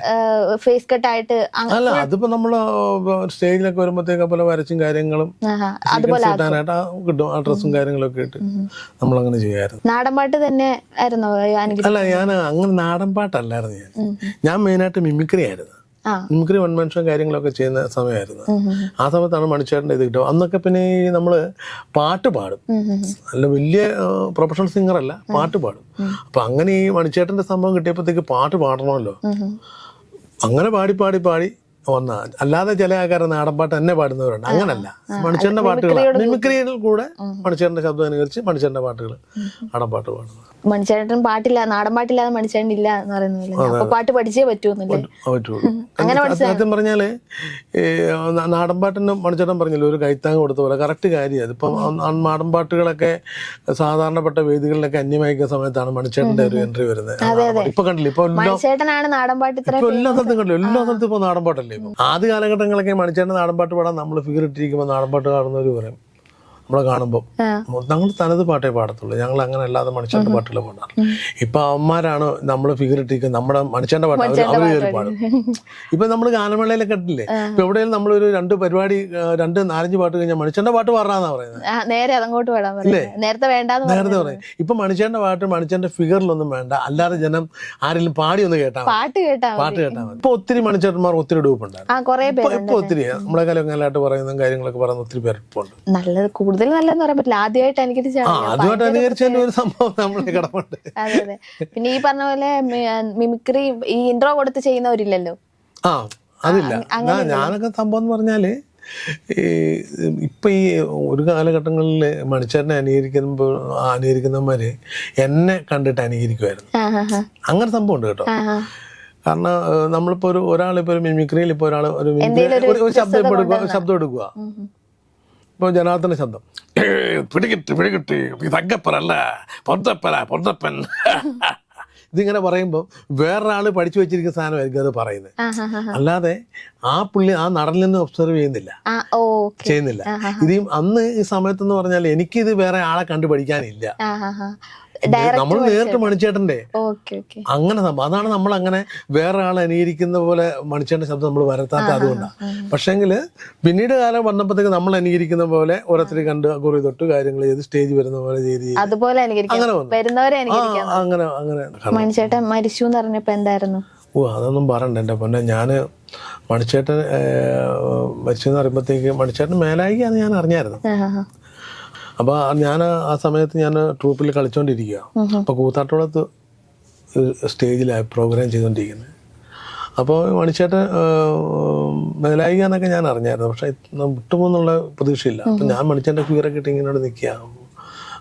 ഫേസ് കട്ട് ആയിട്ട് അല്ല അതിപ്പോ നമ്മൾ സ്റ്റേജിലൊക്കെ വരുമ്പോഴത്തേക്ക് പോലെ വരച്ചും കാര്യങ്ങളും കിട്ടാനായിട്ട് കിട്ടും ആ ഡ്രസ്സും കാര്യങ്ങളൊക്കെ ഇട്ട്. നമ്മൾ അങ്ങനെ ചെയ്യായിരുന്നു. നാടൻ പാട്ട് തന്നെ ആയിരുന്നു അല്ല ഞാൻ അങ്ങനെ നാടൻ പാട്ടല്ലായിരുന്നു ഞാൻ. ഞാൻ മെയിനായിട്ട് മിമിക്രി ആയിരുന്നു. മിമിക്രി വൺ മനുഷ്യ കാര്യങ്ങളൊക്കെ ചെയ്യുന്ന സമയമായിരുന്നു. ആ സമയത്താണ് മണിച്ചേട്ടന്റെ ഇത് കിട്ടുക. അന്നൊക്കെ പിന്നെ ഈ നമ്മൾ പാട്ട് പാടും. നല്ല വലിയ പ്രൊഫഷണൽ സിംഗർ അല്ല പാട്ട് പാടും. അപ്പൊ അങ്ങനെ ഈ മണിച്ചേട്ടന്റെ സംഭവം കിട്ടിയപ്പോഴത്തേക്ക് പാട്ട് പാടണമല്ലോ. അങ്ങനെ പാടി പാടി പാടി വന്ന അല്ലാതെ ചില ആൾക്കാർ നാടൻപാട്ട് തന്നെ പാടുന്നവരുണ്ട്. അങ്ങനല്ല. മണിച്ചേറിന്റെ പാട്ടുകൾ മിമിക്രിയിൽ കൂടെ മണിച്ചേറിന്റെ ശബ്ദം അനുകരിച്ച് മണിച്ചേറിന്റെ പാട്ടുകൾ നാടൻപാട്ട് പാടുന്നത്. മണിച്ചേട്ടൻ പാട്ടില്ല നാടൻ പാട്ടില്ലാതെ മണിച്ചേട്ടൻ ഇല്ല എന്ന് പറയുന്നില്ല പാട്ട് പഠിച്ചേ പറ്റൂ സത്യം പറഞ്ഞാൽ ഈ നാ- മണിച്ചേട്ടൻ പറഞ്ഞില്ല ഒരു കൈത്താങ് കൊടുത്ത പോലെ. കറക്റ്റ് കാര്യം നാടൻ പാട്ടുകളൊക്കെ സാധാരണപ്പെട്ട വേദികളിലൊക്കെ അന്യമായിക്കുന്ന സമയത്താണ് മണിച്ചേട്ടന്റെ ഒരു എൻട്രി വരുന്നത്. ഇപ്പൊ കണ്ടില്ല ഇപ്പൊ എല്ലാ നാടൻ ഇപ്പൊ സ്ഥലത്തും കണ്ടില്ല എല്ലാ സ്ഥലത്തും ഇപ്പൊ നാടൻപാട്ടല്ലേ? ഇപ്പൊ ആദ്യ കാലഘട്ടങ്ങളൊക്കെ മണിച്ചേട്ടൻ നാടൻപാട്ട് പാടാൻ നമ്മൾ ഫിഗർ ഇട്ടിരിക്കുമ്പോൾ നാടൻപാട്ട് പാടുന്നവർ പറയും. നമ്മളെ കാണുമ്പോൾ. ഞങ്ങൾ തനത് പാട്ടേ പാടത്തുള്ളൂ. ഞങ്ങൾ അങ്ങനെ അല്ലാതെ മനുഷ്യന്റെ പാട്ടുകൾ പാടാറ് ഇപ്പൊ അവന്മാരാണ് നമ്മൾ ഫിഗർ ഇട്ടിരിക്കുന്നത് നമ്മുടെ മനുഷ്യന്റെ പാട്ട് അവർ കയറി പാടും. ഇപ്പൊ നമ്മൾ ഗാനമേളയിലൊക്കെ കണ്ടില്ലേ ഇപ്പൊ എവിടെയെങ്കിലും നമ്മളൊരു രണ്ട് പരിപാടി രണ്ട് നാലഞ്ച് പാട്ട് കഴിഞ്ഞാൽ മനുഷ്യന്റെ പാട്ട് പാടാന്നാ പറയുന്നത് നേരെ അതങ്ങോട്ട് പറയുന്നത് നേരത്തെ നേരത്തെ പറയും. ഇപ്പൊ മനുഷ്യന്റെ പാട്ട് മനുഷ്യന്റെ ഫിഗറിലൊന്നും വേണ്ട. അല്ലാതെ ജനം ആരെങ്കിലും പാടി ഒന്ന് കേട്ടാ പാട്ട് കേട്ടാ പാട്ട് കേട്ടാ ഇപ്പൊ ഒത്തിരി മണിച്ചേട്ടന്മാർ ഒത്തിരി ഡൂപ്പുണ്ടായിരുന്നു കൊറേ ഇപ്പൊ ഒത്തിരി. നമ്മളെ കലങ്ങലായിട്ട് പറയുന്ന കാര്യങ്ങളൊക്കെ പറയുന്ന ഒത്തിരി പേർ ഉണ്ട് നല്ലത് കൂടുതൽ നല്ലതെന്ന് പറയാൻ പറ്റില്ല. ആദ്യമായിട്ട് എനിക്ക് ഒരു സംഭവം നമ്മളെ കിടപ്പുണ്ട്. അതെ അതെ. പിന്നെ ഈ പറഞ്ഞ പോലെ മിമിക്രി ഈ ഇൻട്രോ കൊടുത്ത് ചെയ്യുന്നവരില്ലല്ലോ? ആ അതില്ല. ഞാ- ഞാനൊക്കെ സംഭവം എന്ന് പറഞ്ഞാൽ ഈ ഇപ്പൊ ഈ ഒരു കാലഘട്ടങ്ങളിൽ മണിച്ചേരനെ അനുകരിക്കുമ്പോൾ അനുകരിക്കുന്നവന്മാര് എന്നെ കണ്ടിട്ട് അനുകരിക്കുമായിരുന്നു. അങ്ങനെ സംഭവം ഉണ്ട് കേട്ടോ. കാരണം നമ്മളിപ്പോ ഒരു ഒരാളിപ്പോ ഒരു മിമിക്രിയിൽ ഇപ്പൊ ഒരാൾ ഒരു ശബ്ദം എടുക്കുക ശബ്ദം എടുക്കുക. ഇപ്പൊ ജനാർദ്ദന ശബ്ദം. പിടികിട്ടി പിടികിട്ട്. തങ്കപ്പനല്ല. പൊന്തപ്പന പൊന്തപ്പൻ. ഇതിങ്ങനെ പറയുമ്പോൾ വേറൊരാൾ പഠിച്ചു വെച്ചിരിക്കുന്ന സാധനമായിരിക്കും അത് പറയുന്നത്. അല്ലാതെ ആ പുള്ളി ആ നടനിൽ നിന്ന് ഒബ്സർവ് ചെയ്യുന്നില്ല. ആ ഓക്കെ. ചെയ്യുന്നില്ല. ഇത് അന്ന് ഈ സമയത്തെന്ന് പറഞ്ഞാൽ എനിക്കിത് വേറെ ആളെ കണ്ടു പഠിക്കാനില്ല നമ്മൾ നേരിട്ട് മണിച്ചേട്ടന്റെ അങ്ങനെ അതാണ് നമ്മൾ അങ്ങനെ വേറെ ആൾ അനുകരിക്കുന്ന പോലെ മണിച്ചേട്ടന്റെ ശബ്ദം നമ്മൾ വരത്താത്ത അതുകൊണ്ടാണ് പക്ഷേങ്കിൽ പിന്നീട് കാലം വന്നപ്പോഴത്തേക്ക് നമ്മൾ അനുകരിക്കുന്ന പോലെ ഓരോരുത്തർ കണ്ട് കുറി തൊട്ട് കാര്യങ്ങൾ ചെയ്ത് സ്റ്റേജ് വരുന്ന പോലെ ചെയ്ത് അതുപോലെ അങ്ങനെ അങ്ങനെ മണിച്ചേട്ടൻ മരിച്ചു എന്ന് പറഞ്ഞപ്പോ എന്തായിരുന്നു? ഓ അതൊന്നും പറയണ്ട. എന്റെ പൊന്നെ ഞാൻ മണിച്ചേട്ടൻ മരിച്ചെന്ന് പറയുമ്പോഴത്തേക്ക് മണിച്ചേട്ടൻ മേലായിക്കാന്ന് ഞാൻ അറിഞ്ഞായിരുന്നു. അപ്പോൾ ഞാൻ ആ സമയത്ത് ഞാൻ ട്രൂപ്പിൽ കളിച്ചുകൊണ്ടിരിക്കുക അപ്പോൾ കൂത്താട്ടോളത്ത് സ്റ്റേജിലായി പ്രോഗ്രാം ചെയ്തുകൊണ്ടിരിക്കുന്നത് അപ്പോൾ മണിച്ചേട്ടൻ മേലായിക എന്നൊക്കെ ഞാൻ അറിഞ്ഞായിരുന്നു. പക്ഷെ വിട്ടുപോകുന്നുള്ള പ്രതീക്ഷയില്ല. അപ്പം ഞാൻ മണിച്ചേട്ടന്റെ ക്യൂറൊക്കെ ഇട്ട് ഇങ്ങനെ നിൽക്കുക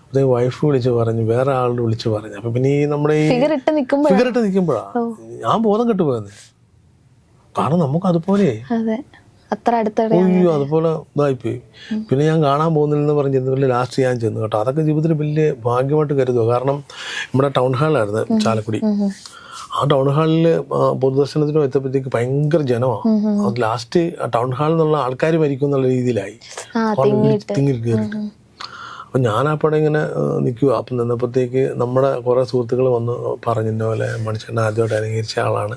അതേ വൈഫ് വിളിച്ച് പറഞ്ഞു വേറെ ആളോട് വിളിച്ച് പറഞ്ഞു. അപ്പം പിന്നെ ഈ നമ്മുടെ ഈ ഫിഗർ ഇട്ട് നിൽക്കുമ്പോഴാണ് ഞാൻ ബോധം കെട്ടുപോയെന്ന്. കാരണം നമുക്ക് അതുപോലെ. അതെ. അത്ര അതുപോലെ ഇതായിപ്പോയി. പിന്നെ ഞാൻ കാണാൻ പോകുന്നില്ലെന്ന് പറഞ്ഞ് ചെന്ന് ലാസ്റ്റ് ഞാൻ ചെന്നു കേട്ടോ. അതൊക്കെ ജീവിതത്തിൽ വലിയ ഭാഗ്യമായിട്ട് കരുതുക കാരണം നമ്മുടെ ടൗൺ ഹാളായിരുന്നു ചാലക്കുടി. ആ ടൗൺ ഹാളിൽ പൊതുദർശനത്തിന് എത്തിയപ്പോഴത്തേക്ക് ഭയങ്കര ജനമാണ് അത് ലാസ്റ്റ് ടൗൺ ഹാളിൽ നിന്നുള്ള ആൾക്കാർ മരിക്കും എന്നുള്ള രീതിയിലായി. ആ തിങ്ങി കയറിയിട്ട് അപ്പം ഞാനപ്പോടെ ഇങ്ങനെ നിൽക്കുക അപ്പം നിന്നപ്പോഴത്തേക്ക് നമ്മുടെ കുറേ സുഹൃത്തുക്കൾ വന്ന് പറഞ്ഞിരുന്ന പോലെ മനുഷ്യനെ ആദ്യമായിട്ട് അനുകരിച്ച ആളാണ്.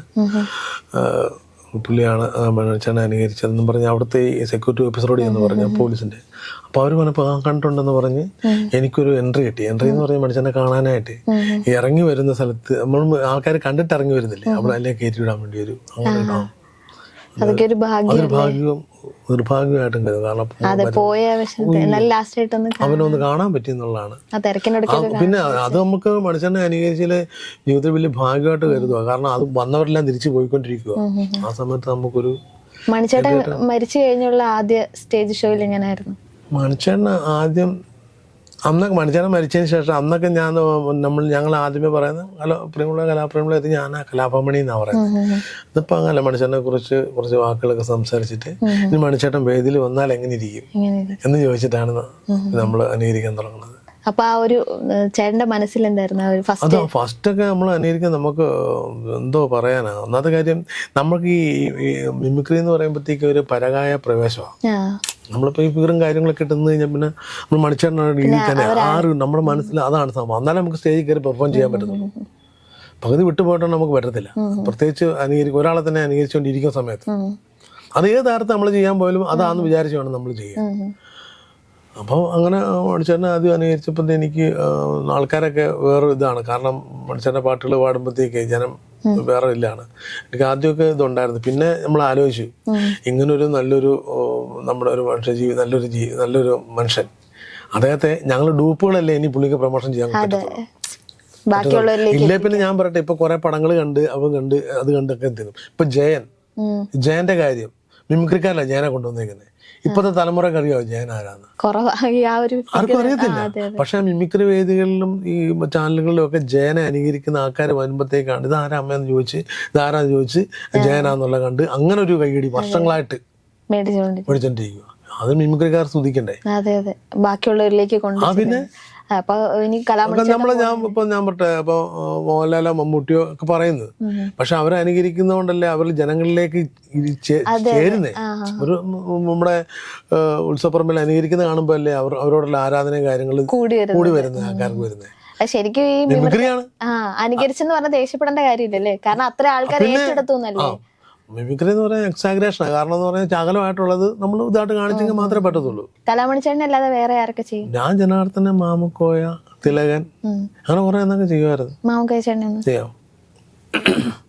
പുള്ളിയാണ് ആ അനുകരിച്ചതെന്ന് പറഞ്ഞ് അവിടുത്തെ സെക്യൂരിറ്റി ഓഫീസറോട് എന്ന് പറഞ്ഞ പോലീസിന്റെ. അപ്പോൾ അവർ പറഞ്ഞപ്പോൾ ആ കണ്ടിട്ടുണ്ടെന്ന് പറഞ്ഞ് എനിക്കൊരു എൻട്രി കിട്ടി. എൻട്രി എന്ന് പറഞ്ഞ മണിച്ചനെ കാണാനായിട്ട് ഇറങ്ങി വരുന്ന സ്ഥലത്ത് നമ്മൾ ആൾക്കാർ കണ്ടിട്ട് ഇറങ്ങി വരുന്നില്ലേ? അവിടെ അല്ലേ കയറ്റി വിടാൻ വേണ്ടി ഒരു അങ്ങനെ അതൊക്കെ ഒരു ഭാഗ്യം. നിർഭാഗ്യമായിട്ടും കരുതും. കാരണം അവനൊന്ന് കാണാൻ പറ്റി എന്നുള്ളതാണ് പിന്നെ അത് നമുക്ക് മനുഷ്യനെ അനുകരിച്ചാൽ ജീവിതത്തിൽ വലിയ ഭാഗ്യമായിട്ട് കരുതുക. കാരണം അത് വന്നവരെല്ലാം തിരിച്ചു പോയിക്കൊണ്ടിരിക്കുക. ആ സമയത്ത് നമുക്കൊരു മണിച്ചേട്ടൻ മരിച്ചു കഴിഞ്ഞുള്ള ആദ്യ സ്റ്റേജ് ഷോയിൽ എങ്ങനെയായിരുന്നു? മണിച്ചേട്ടൻ ആദ്യം അന്നൊക്കെ മണിച്ചാനം മരിച്ചതിന് ശേഷം അന്നൊക്കെ ഞാൻ നമ്മൾ ഞങ്ങൾ ആദ്യമേ പറയുന്നത് കല പ്രിയമുള്ള കലാപ്രേമുള്ള ഇത് ഞാൻ കലാപമണി എന്നാണ് പറയുന്നത്. ഇതിപ്പോൾ അങ്ങനെ മനുഷ്യനെ കുറിച്ച് കുറച്ച് വാക്കുകളൊക്കെ സംസാരിച്ചിട്ട് ഇനി മണിച്ചേട്ടൻ വേദിയിൽ വന്നാൽ എങ്ങനെ ഇരിക്കും? എന്ന് ചോദിച്ചിട്ടാണ് നമ്മൾ അനുകരിക്കാൻ തുടങ്ങുന്നത്. അപ്പൊ ആ ഒരു ചേട്ടന്റെ മനസ്സിൽ എന്തായിരുന്നു ആ ഒരു ഫസ്റ്റ് ഫസ്റ്റ് ഒക്കെ നമ്മൾ അനുകരിക്കാൻ നമുക്ക് എന്തോ പറയാനാ. ഒന്നാമത്തെ കാര്യം നമുക്ക് ഈ മിമിക്രി എന്ന് പറയുമ്പോഴത്തേക്ക് ഒരു പരകായ പ്രവേശമാണ് നമ്മളിപ്പോൾ ഈ വിവരം കാര്യങ്ങളൊക്കെ ഇട്ടെന്ന് കഴിഞ്ഞാൽ പിന്നെ നമ്മൾ മണിച്ചേട്ടനാണ് രീതിയിൽ തന്നെ. ആരും നമ്മുടെ മനസ്സിൽ അതാണ് സംഭവം എന്നാലും നമുക്ക് സ്റ്റേജിൽ കയറി പെർഫോം ചെയ്യാൻ പറ്റുന്നുള്ളൂ പകുതി വിട്ടുപോയിട്ടാണ് നമുക്ക് പറ്റത്തില്ല. പ്രത്യേകിച്ച് അനുകരിക്കും ഒരാളെ തന്നെ അനുകരിച്ചുകൊണ്ടിരിക്കുന്ന സമയത്ത്. അത് ഏത് താരത്തെ നമ്മൾ ചെയ്യാൻ പോയാലും അതാന്ന് വിചാരിച്ചു വേണം നമ്മൾ ചെയ്യാൻ. അപ്പോൾ അങ്ങനെ മണിച്ചേട്ടനെ ആദ്യം അനുകരിച്ചപ്പോൾ എനിക്ക് ആൾക്കാരൊക്കെ വേറൊരു ഇതാണ്. കാരണം മണിച്ചേട്ടന്റെ പാട്ടുകൾ പാടുമ്പോഴത്തേക്ക് ജനം വേറെ ഇല്ലാണ് എനിക്ക് ആദ്യമൊക്കെ ഇതുണ്ടായിരുന്നു. പിന്നെ നമ്മൾ ആലോചിച്ചു ഇങ്ങനൊരു നല്ലൊരു നമ്മുടെ ഒരു മനുഷ്യ ജീവി നല്ലൊരു ജീവി നല്ലൊരു മനുഷ്യൻ. അദ്ദേഹത്തെ ഞങ്ങൾ ഡൂപ്പുകളല്ലേ ഇനി പുള്ളിക്ക് പ്രൊമോഷൻ ചെയ്യാൻ പറ്റത്തുള്ളൂ. ഇല്ലേ പിന്നെ ഞാൻ പറയട്ടെ ഇപ്പൊ കുറെ പടങ്ങൾ കണ്ട് അവ കണ്ട് അത് കണ്ടൊക്കെ എന്തിനും ഇപ്പൊ ജയൻ. ജയന്റെ കാര്യം മിമിക്രിക്കാരല്ല ജയനെ കൊണ്ടുവന്നേക്കുന്നത് ഇപ്പോഴത്തെ തലമുറയ്ക്ക് അറിയാമോ ജയൻ ആരാന്ന്? ആർക്കും അറിയത്തില്ല. പക്ഷെ മിമിക്രി വേദികളിലും ഈ ചാനലുകളിലും ഒക്കെ ജയനെ അനുകരിക്കുന്ന ആൾക്കാർ വരുമ്പോഴത്തേക്കാണ് ഇത് ആരാ അമ്മയെന്ന് ചോദിച്ച് ഇത് ആരാന്ന് ചോദിച്ച് ജയനാന്നുള്ള കണ്ട് അങ്ങനെ ഒരു കൈയടി വർഷങ്ങളായിട്ട് മേടിച്ചോണ്ടിരിക്കുക അത് മിമിക്രിക്കാർ സ്തുതിക്കണ്ടേ അതെ അതെ. ബാക്കിയുള്ളവരിലേക്ക് ആ കൊണ്ടു പിന്നെ അപ്പൊ ഇനി ഞാൻ ഇപ്പൊ ഞാൻ പറട്ടെ ഇപ്പൊ മോഹൻലാലോ മമ്മൂട്ടിയോ ഒക്കെ പറയുന്നത്. പക്ഷെ അവരെ അനുകരിക്കുന്നതുകൊണ്ടല്ലേ അവർ ജനങ്ങളിലേക്ക് ചേരുന്നത് ചേരുന്നേ. ഒരു നമ്മുടെ ഉത്സവപ്പറമ്പിൽ അനുകരിക്കുന്ന കാണുമ്പോ അല്ലേ അവർ അവരോടുള്ള ആരാധനയും കാര്യങ്ങളും കൂടി വരുന്നത്. ആൾക്കാർക്ക് വരുന്നത്. ശരിക്കും ഈ അനുകരിച്ചെന്ന് പറഞ്ഞാൽ ദേഷ്യപ്പെടേണ്ട കാര്യമില്ലല്ലേ? കാരണം അത്ര ആൾക്കാർ ഏറ്റെടുത്തുന്നല്ലേ ആ മിമിക്രി എന്ന് പറയാൻ എക്സാഗ്രേഷനാണ് കാരണം എന്ന് പറഞ്ഞാൽ ചാകലമായിട്ടുള്ളത് നമ്മൾ ഇതായിട്ട് കാണിച്ചെങ്കിൽ മാത്രമേ പറ്റത്തുള്ളൂ. കലാമണി ചേട്ടൻ അല്ലാതെ വേറെ ആരൊക്കെ ചെയ്യും? ഞാൻ ജനാർദ്ദന മാമുക്കോയ തിലകൻ. അങ്ങനെ കുറെ എന്നൊക്കെ ചെയ്യുമായിരുന്നു. മാമക്കോയ ചേട്ടൻ ചെയ്യാം.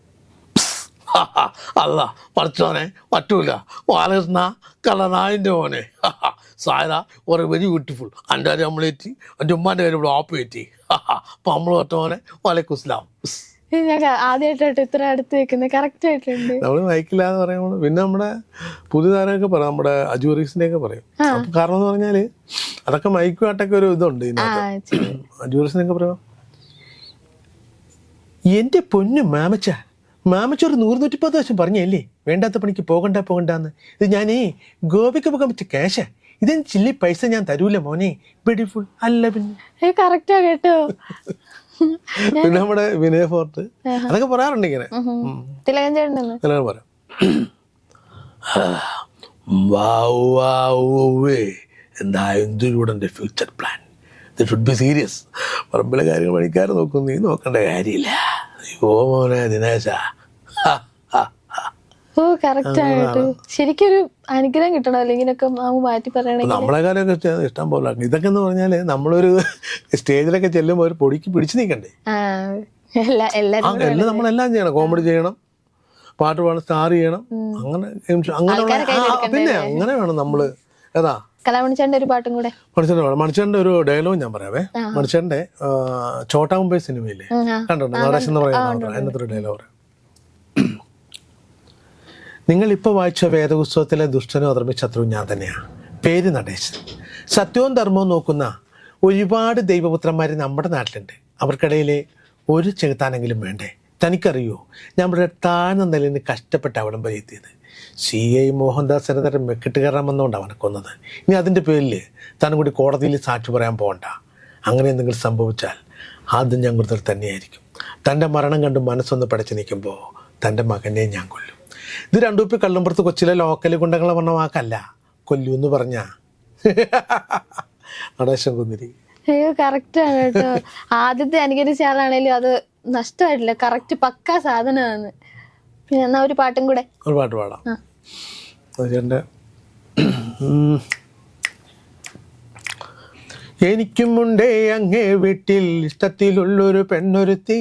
അല്ല പഠിച്ചോനെ പറ്റൂല. ബാലകൃഷ്ണ കള്ളനായന്റെ മോനെ. സാര ഒരു വെരി ബ്യൂട്ടിഫുൾ. എന്റെ കാര്യം നമ്മളേറ്റി എന്റെ ഉമ്മാന്റെ കാര്യം ഇവിടെ ഓപ്പ് ഏറ്റി അപ്പം നമ്മൾ ഒറ്റ മോനെ വലൈക്കുസ്ലാം ഞാൻ ആദ്യമായിട്ടായിട്ട് ഇത്ര അടുത്ത് വെക്കുന്നത് കറക്റ്റ് ആയിട്ടുണ്ട്. നമ്മൾ മയക്കില്ലാന്ന് പറയുമ്പോൾ പിന്നെ നമ്മുടെ പുതിയ താരമൊക്കെ പറയാം നമ്മുടെ അജൂറീസിന്റെ ഒക്കെ പറയും. അപ്പൊ കാരണം എന്ന് പറഞ്ഞാൽ അതൊക്കെ മൈക്കുമായിട്ടൊക്കെ ഒരു ഇതുണ്ട്. അജൂറീസിനൊക്കെ പറയാം? എന്റെ പൊന്നു മാമച്ച മാമച്ച ഒരു നൂറ് നൂറ്റിപ്പത്ത് വർഷം പറഞ്ഞല്ലേ? വേണ്ടാത്ത പണിക്ക് പോകണ്ട പോകണ്ടെന്ന്. ഇത് ഞാനേ ഗോപിക്ക് പോകാൻ പറ്റിയ ക്യാഷാ ഇതെന്ന് ചില്ലി പൈസ ഞാൻ തരൂല മോനെ. ബ്യൂട്ടിഫുൾ അല്ല പിന്നെ കറക്റ്റാ കേട്ടോ. പിന്നെ നമ്മുടെ വിനയ ഫോർട്ട്. അതൊക്കെ പറയാറുണ്ട് ഇങ്ങനെ. തിലകൻ ചേട്ടൻ പറയാം. എന്റെ ഫ്യൂച്ചർ പ്ലാൻ? ഇത് ഷുഡ് ബി സീരിയസ് പറമ്പിലെ കാര്യങ്ങൾ പണിക്കാർ നോക്കും. നീ നോക്കേണ്ട കാര്യമില്ല. ഓ മോനെ ദിനേശ. ഓ കറക്റ്റ് ആയിട്ട്. ശരിക്കും ഒരു അനുഗ്രഹം കിട്ടണം അല്ലെങ്കിൽ മാമു മാറ്റി പറയണെങ്കിൽ. നമ്മളെ കാലമൊക്കെ ചെ- ഇഷ്ടം പോലെ. ഇതൊക്കെ എന്ന് പറഞ്ഞാൽ നമ്മളൊരു സ്റ്റേജിലൊക്കെ ചെല്ലുമ്പോൾ ഒരു പൊടിക്ക് പിടിച്ചു നിൽക്കണ്ടേ? എല്ലാം നമ്മളെല്ലാം ചെയ്യണം. കോമഡി ചെയ്യണം. പാട്ട് പാടണം സ്റ്റാർ ചെയ്യണം. അങ്ങനെ അങ്ങനെ പിന്നെ അങ്ങനെ വേണം നമ്മൾ. ഏതാ? കലാമണി ഒരു പാട്ടും കൂടെ. മണിച്ചേട്ടൻ മണിച്ചേട്ടന്റെ ഒരു ഡയലോഗ് ഞാൻ പറയാവേ. മണിച്ചേട്ടന്റെ ചോട്ടാ മുംബൈ സിനിമയില്ലേ? കണ്ടോ? നടേശ് എന്ന് പറയുന്ന. അതിനകത്തൊരു ഡയലോഗ് പറയാം നിങ്ങൾ ഇപ്പോൾ വായിച്ച വേദപുസ്തകത്തിലെ ദുഷ്ടനും അധർമ്മ ഞാൻ തന്നെയാണ് പേര് നടേശൻ. സത്യവും ധർമ്മവും നോക്കുന്ന ഒരുപാട് ദൈവപുത്രന്മാർ നമ്മുടെ നാട്ടിലുണ്ട്. അവർക്കിടയിൽ ഒരു ചെകുത്താനെങ്കിലും വേണ്ടേ? തനിക്കറിയോ? നമ്മുടെ താഴ്ന്ന നിലയിൽ നിന്ന് കഷ്ടപ്പെട്ട് അവിടം വരെ എത്തിയത്. സി ഐ മോഹൻദാസ് തരം മെക്കിട്ട് കയറാൻ വന്നുകൊണ്ട് അവനെ കൊന്നത്. ഇനി അതിന്റെ പേരിൽ താനും കൂടി കോടതിയിൽ സാക്ഷി പറയാൻ പോകണ്ട. അങ്ങനെ എന്തെങ്കിലും സംഭവിച്ചാൽ ആദ്യം ഞാൻ കൂടുതൽ തന്നെയായിരിക്കും. തന്റെ മരണം കണ്ട് മനസ്സൊന്ന് പടച്ചു നിൽക്കുമ്പോൾ തന്റെ മകനെ ഞാൻ കൊല്ലും. ഇത് രണ്ടുപ്പി കള്ളുമ്പുറത്ത് കൊച്ചിലെ ലോക്കൽ ഗുണ്ടകളെ പറഞ്ഞ വാക്കല്ല. കൊല്ലു എന്ന് പറഞ്ഞ. നടേശം കുന്നിരി അയ്യോ കറക്റ്റ് ആണ് കേട്ടോ. ആദ്യത്തെ അനുകരിച്ച ആളാണേലും അത് നഷ്ടമായിട്ടില്ല. കറക്റ്റ് പക്ക സാധനമാണ് പിന്നെ എന്നാ ഒരു പാട്ടും കൂടെ? ഒരു പാട്ട് പാടാം. ആ. അത് മുണ്ടേ അങ്ങേ വീട്ടിൽ ഇഷ്ടത്തിലുള്ളൊരു പെണ്ണൊരുത്തി.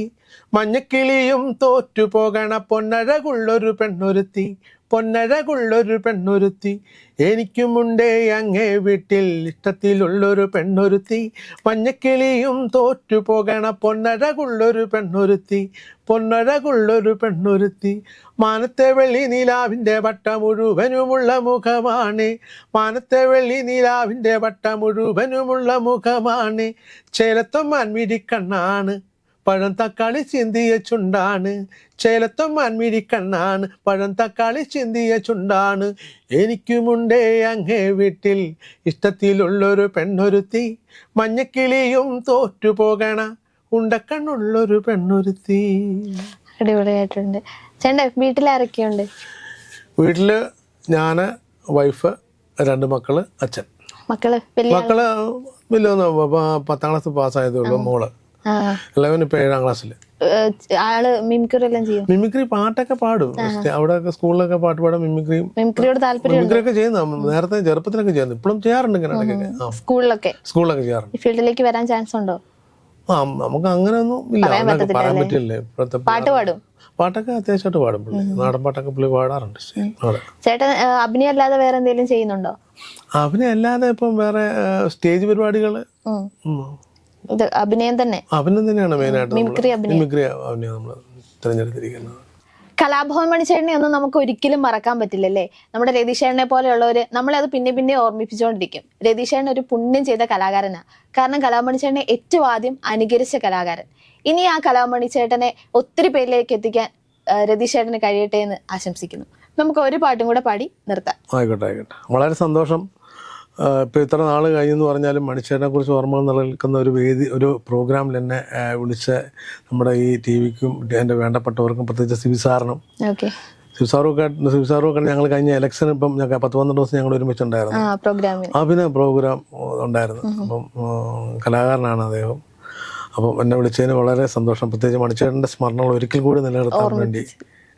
മഞ്ഞക്കിളിയും തോറ്റുപോകണ പൊന്നഴകുള്ളൊരു പെണ്ണൊരുത്തി പൊന്നഴകുള്ളൊരു പെണ്ണൊരുത്തി. എനിക്കുമുണ്ടേ അങ്ങേ വീട്ടിൽ ഇഷ്ടത്തിലുള്ളൊരു പെണ്ണൊരുത്തി. മഞ്ഞക്കിളിയും തോറ്റുപോകണ പൊന്നഴകുള്ളൊരു പെണ്ണൊരുത്തി പൊന്നഴകുള്ളൊരു പെണ്ണൊരുത്തി. മാനത്തെ വെള്ളി നീലാവിന്റെ വട്ട മുഴുവനുമുള്ള മുഖമാണ്. മാനത്തെ വെള്ളി നീലാവിന്റെ വട്ട മുഴുവനുമുള്ള മുഖമാണ്. ചേലത്തൊമ്മാൻ മാൻമിഴിക്കണ്ണാണ് പഴം തക്കാളി ചിന്തിയ ചുണ്ടാണ്. ചേലത്വം മാൻമിഴിക്കണ്ണാണ് പഴം തക്കാളി ചിന്തിയ ചുണ്ടാണ്. എനിക്കുമുണ്ടേ അങ്ങേ വീട്ടിൽ. ഇഷ്ടത്തിലുള്ളൊരു പെണ്ണൊരുത്തി. മഞ്ഞക്കിളിയും തോറ്റുപോകണ ഉണ്ടക്കണ്ണുള്ളൊരു പെണ്ണൊരുത്തി. അടിപൊളിയായിട്ടുണ്ട്. ചേണ്ട വീട്ടിൽ ആരൊക്കെയുണ്ട്? വീട്ടിൽ ഞാൻ വൈഫ് രണ്ട് മക്കൾ അച്ഛൻ. മക്കൾ മക്കൾ വലിയ പത്താം ക്ലാസ് പാസ്സായതേ ഉള്ളൂ മോൾ. ആ, ഇലവൻ ഇപ്പൊ ഏഴാം ക്ലാസ്സിൽ ആൾ മിമിക്രി എല്ലാം ചെയ്യും. മിമിക്രി പാട്ടൊക്കെ പാടും. അവിടെയൊക്കെ സ്കൂളിലൊക്കെ പാട്ട് പാടും മിമിക്രിയും മിമിക്രിയോട് താല്പര്യം മിമിക്രി ഒക്കെ ചെയ്യുന്ന നേരത്തെ ചെറുപ്പത്തിലൊക്കെ ചെയ്യുന്നു ഇപ്പോഴും ചെയ്യാറുണ്ട് ഇങ്ങനെ സ്കൂളിലൊക്കെ. സ്കൂളിലൊക്കെ ചെയ്യാറുണ്ട്. ഫീൽഡിലേക്ക് വരാൻ ചാൻസ് ഉണ്ടോ? ആ നമുക്ക് അങ്ങനെ ഒന്നും ഇല്ല. പറയാൻ പറ്റില്ലേ. ഇപ്പോഴത്തെ പാട്ട് പാടും? പാട്ടൊക്കെ അത്യാവശ്യമായിട്ട് പാടും പുള്ളി നാടൻ പാട്ടൊക്കെ പുള്ളി പാടാറുണ്ട്. ചേട്ടൻ അഭിനയം അല്ലാതെ വേറെ എന്തെങ്കിലും ചെയ്യുന്നുണ്ടോ? അവനെ അല്ലാതെ ഇപ്പം വേറെ സ്റ്റേജ് പരിപാടികൾ. ഇത് അഭിനയം തന്നെ. തന്നെയാണ് മെയിനായിട്ട് മിമിക്രി അഭിനയം. മിമിക്രി അവനെ നമ്മൾ തിരഞ്ഞെടുത്തിരിക്കുന്നത്. കലാഭവൻ മണിച്ചേട്ടനെ ഒന്നും നമുക്ക് ഒരിക്കലും മറക്കാൻ പറ്റില്ലല്ലേ നമ്മുടെ രതീഷേട്ടനെ പോലെയുള്ളവര് നമ്മളെ അത് പിന്നെ പിന്നെ ഓർമ്മിപ്പിച്ചുകൊണ്ടിരിക്കും. രതീഷേട്ടൻ ഒരു പുണ്യം ചെയ്ത കലാകാരനാണ് കാരണം കലാമണിച്ചേട്ടനെ ഏറ്റവും ആദ്യം അനുകരിച്ച കലാകാരൻ. ഇനി ആ കലാമണിച്ചേട്ടനെ ഒത്തിരി പേരിലേക്ക് എത്തിക്കാൻ രതീഷേട്ടന് കഴിയട്ടെ എന്ന് ആശംസിക്കുന്നു. നമുക്ക് ഒരു പാട്ടും കൂടെ പാടി നിർത്താം. ആയിക്കോട്ടെ ആയിക്കോട്ടെ. വളരെ സന്തോഷം. ആഹ് ഇപ്പൊ ഇത്ര നാൾ കഴിഞ്ഞെന്ന് പറഞ്ഞാലും മണിച്ചേട്ടനെ കുറിച്ച് ഓർമ്മകൾ നിലനിൽക്കുന്ന ഒരു വേദി ഒരു പ്രോഗ്രാമിൽ എന്നെ വിളിച്ച് നമ്മുടെ ഈ ടി വിക്കും എന്റെ വേണ്ടപ്പെട്ടവർക്കും പ്രത്യേകിച്ച് സിബി സാറിനും. സിബി സാറൊക്കെ സിബി സാറൊക്കെ ഞങ്ങൾ കഴിഞ്ഞ ഇലക്ഷൻ ഇപ്പം ഞങ്ങൾ പത്ത് പന്ത്രണ്ട് ദിവസം ഞങ്ങൾ ഒരുമിച്ചുണ്ടായിരുന്നു. ആ അഭിനയ പ്രോഗ്രാം ഉണ്ടായിരുന്നു. അപ്പം കലാകാരനാണ് അദ്ദേഹം. അപ്പം എന്നെ വിളിച്ചതിന് വളരെ സന്തോഷം. പ്രത്യേകിച്ച് മണിച്ചേട്ടന്റെ സ്മരണകൾ ഒരിക്കൽ കൂടി നിലനിർത്താൻ വേണ്ടി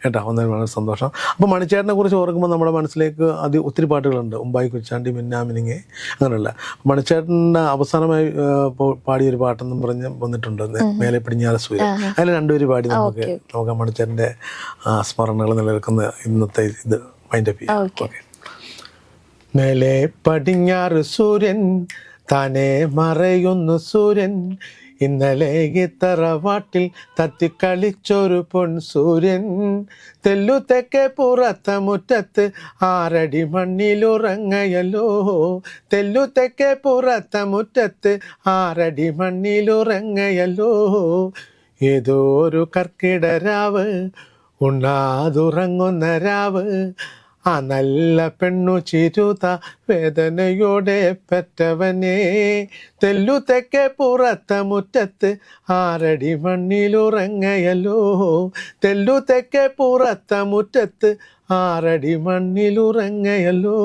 കേട്ടോ ഒന്നതിന് വളരെ സന്തോഷം. അപ്പോൾ മണിച്ചേട്ടനെ കുറിച്ച് ഓർക്കുമ്പോൾ നമ്മുടെ മനസ്സിലേക്ക് അത് ഒത്തിരി പാട്ടുകളുണ്ട്. ഉമ്പായി കുച്ചാണ്ടി മിന്നാമിനിങ്ങെ അങ്ങനെയുള്ള. മണിച്ചേട്ടന്റെ അവസാനമായി പാടിയ ഒരു പാടിയൊരു പാട്ടെന്നും പറഞ്ഞ് വന്നിട്ടുണ്ട്. മേലെ പിടിഞ്ഞാല സൂര്യ. അതിൽ രണ്ടുപേര് പാടി നമുക്ക് നമുക്ക് ആ മണിച്ചേട്ടന്റെ സ്മരണകൾ നിലനിൽക്കുന്ന ഇന്നത്തെ ഇത് മൈൻഡ് അപ്പ് ചെയ്യാം. ഓക്കെ. മേലെ പടിഞ്ഞാറ് സൂര്യൻ തന്നെ മറയുന്നു സൂര്യൻ ഇന്നലെ തറവാട്ടിൽ തത്തിക്കളിച്ചൊരു പൊൻ സൂര്യൻ. തെല്ലു തെക്കെ പുറത്ത മുറ്റത്ത് ആറടി മണ്ണിലുറങ്ങയല്ലോ. തെല്ലു തെക്കെ പുറത്ത മുറ്റത്ത് ആറടി മണ്ണിലുറങ്ങയല്ലോ. ഏതോ ഒരു കർക്കിടരാവ് ഉണ്ണാതുറങ്ങുന്ന രാവ് ആ നല്ല പെണ്ണു ചിരുത വേദനയോടെ പെറ്റവനെ. തെല്ലു തെക്കെ പുറത്ത മുറ്റത്ത് ആരടി മണ്ണിലുറങ്ങയല്ലോ. തെല്ലു തെക്കെ പുറത്ത മുറ്റത്ത് ആറടി മണ്ണിലുറങ്ങയല്ലോ.